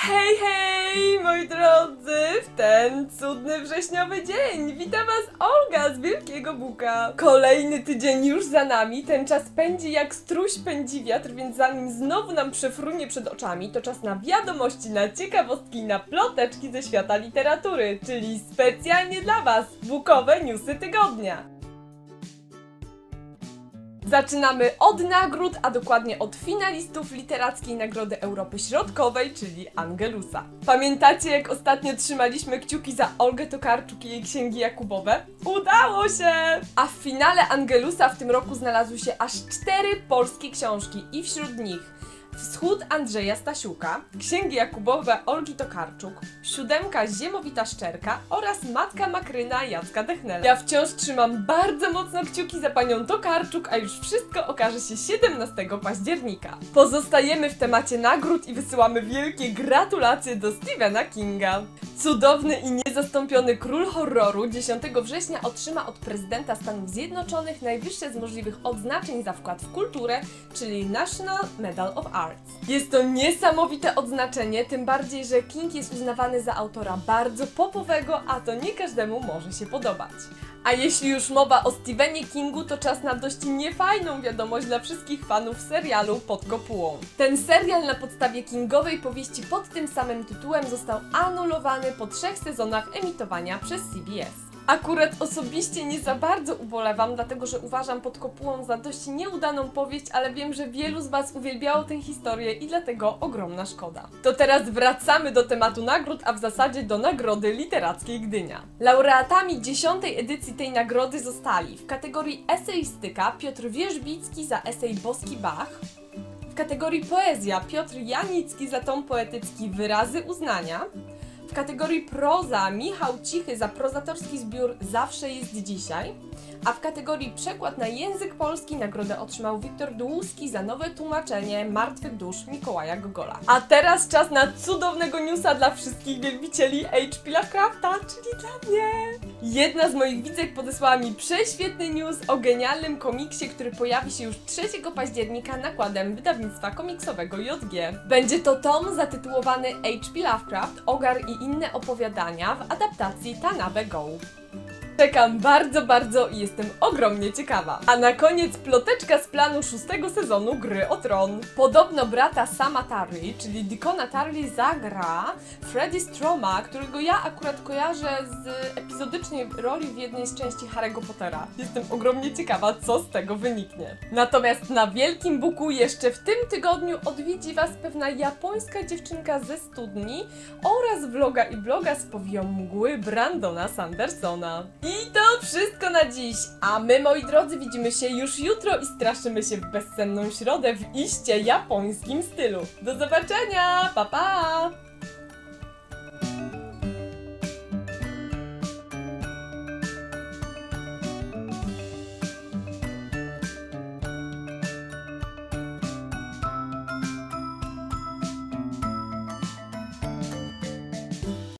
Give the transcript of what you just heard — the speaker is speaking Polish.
Hej, hej, moi drodzy, w ten cudny wrześniowy dzień witam was Olga z Wielkiego Buka. Kolejny tydzień już za nami, ten czas pędzi jak struś pędzi wiatr, więc zanim znowu nam przefrunie przed oczami, to czas na wiadomości, na ciekawostki, na ploteczki ze świata literatury, czyli specjalnie dla was bukowe newsy tygodnia. Zaczynamy od nagród, a dokładnie od finalistów Literackiej Nagrody Europy Środkowej, czyli Angelusa. Pamiętacie, jak ostatnio trzymaliśmy kciuki za Olgę Tokarczuk i jej księgi Jakubowe? Udało się! A w finale Angelusa w tym roku znalazły się aż cztery polskie książki i wśród nich Wschód Andrzeja Stasiuka, Księgi Jakubowe Olgi Tokarczuk, Siódemka Ziemowita Szczerka oraz Matka Makryna Jacka Dechnela. Ja wciąż trzymam bardzo mocno kciuki za panią Tokarczuk, a już wszystko okaże się 17 października. Pozostajemy w temacie nagród i wysyłamy wielkie gratulacje do Stephena Kinga. Cudowny i niezastąpiony król horroru 10 września otrzyma od prezydenta Stanów Zjednoczonych najwyższe z możliwych odznaczeń za wkład w kulturę, czyli National Medal of Jest to niesamowite odznaczenie, tym bardziej, że King jest uznawany za autora bardzo popowego, a to nie każdemu może się podobać. A jeśli już mowa o Stephenie Kingu, to czas na dość niefajną wiadomość dla wszystkich fanów serialu Pod kopułą. Ten serial na podstawie Kingowej powieści pod tym samym tytułem został anulowany po trzech sezonach emitowania przez CBS. Akurat osobiście nie za bardzo ubolewam, dlatego że uważam pod kopułą za dość nieudaną powieść, ale wiem, że wielu z Was uwielbiało tę historię i dlatego ogromna szkoda. To teraz wracamy do tematu nagród, a w zasadzie do Nagrody Literackiej Gdynia. Laureatami dziesiątej edycji tej nagrody zostali w kategorii eseistyka Piotr Wierzbicki za esej Boski Bach, w kategorii poezja Piotr Janicki za tom poetycki Wyrazy Uznania, w kategorii proza Michał Cichy za prozatorski zbiór Zawsze jest dzisiaj, a w kategorii przekład na język polski nagrodę otrzymał Wiktor Dłuski za nowe tłumaczenie Martwych Dusz Mikołaja Gogola. A teraz czas na cudownego newsa dla wszystkich wielbicieli H.P. Lovecrafta, czyli dla mnie. Jedna z moich widzek podesłała mi prześwietny news o genialnym komiksie, który pojawi się już 3 października nakładem wydawnictwa komiksowego JG. Będzie to tom zatytułowany H.P. Lovecraft, Ogar i inne opowiadania w adaptacji Tanabe Go. Czekam bardzo, bardzo i jestem ogromnie ciekawa. A na koniec ploteczka z planu szóstego sezonu Gry o Tron. Podobno brata Sama Tarly, czyli Dicona Tarly zagra Freddy Stroma, którego ja akurat kojarzę z epizodycznej roli w jednej z części Harry'ego Pottera. Jestem ogromnie ciekawa, co z tego wyniknie. Natomiast na Wielkim Buku jeszcze w tym tygodniu odwiedzi Was pewna japońska dziewczynka ze studni oraz vloga i bloga z powiją mgły Brandona Sandersona. I to wszystko na dziś, a my moi drodzy widzimy się już jutro i straszymy się w bezsenną środę w iście japońskim stylu. Do zobaczenia, pa pa!